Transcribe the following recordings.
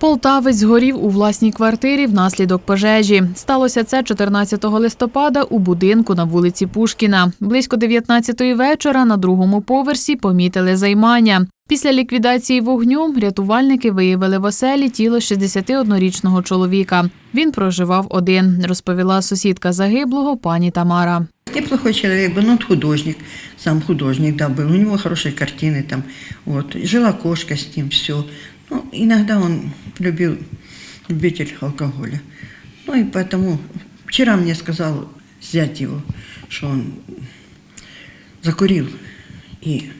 Полтавець згорів у власній квартирі внаслідок пожежі. Сталося це 14 листопада у будинку на вулиці Пушкіна. Близько 19-ї вечора на другому поверсі помітили займання. Після ліквідації вогню рятувальники виявили в оселі тіло 61-річного чоловіка. Він проживав один, розповіла сусідка загиблого пані Тамара. Неплохой человек был, но он художник, сам художник, да, был. У него хорошие картины там, вот. Жила кошка с ним, все. Иногда он любил, любитель алкоголя. Ну и поэтому вчера мне сказал зять его, что он закурил и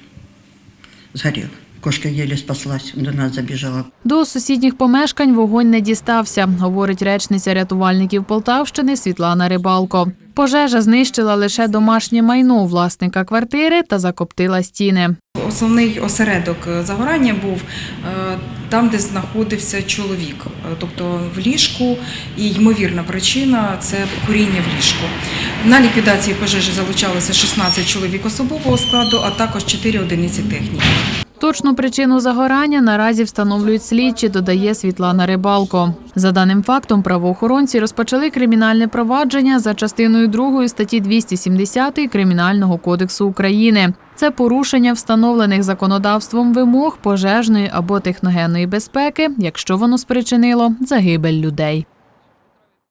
сгорел. Кошка еле спаслась, до нас забежала. До сусідніх помешкань вогонь не дістався, говорить речниця рятувальників Полтавщини Світлана Рибалко. Пожежа знищила лише домашнє майно власника квартири та закоптила стіни. Основний осередок е, загорання був е, там, де знаходився чоловік, е, тобто в ліжку, і ймовірна причина це куріння в ліжку. На ліквідації пожежі залучалося 16 чоловік особового складу, а також 4 одиниці техніки. Точну причину загорання наразі встановлюють слідчі, додає Світлана Рибалко. За даним фактом, правоохоронці розпочали кримінальне провадження за частиною 2 статті 270 Кримінального кодексу України. Це порушення встановлених законодавством вимог пожежної або техногенної безпеки, якщо воно спричинило загибель людей.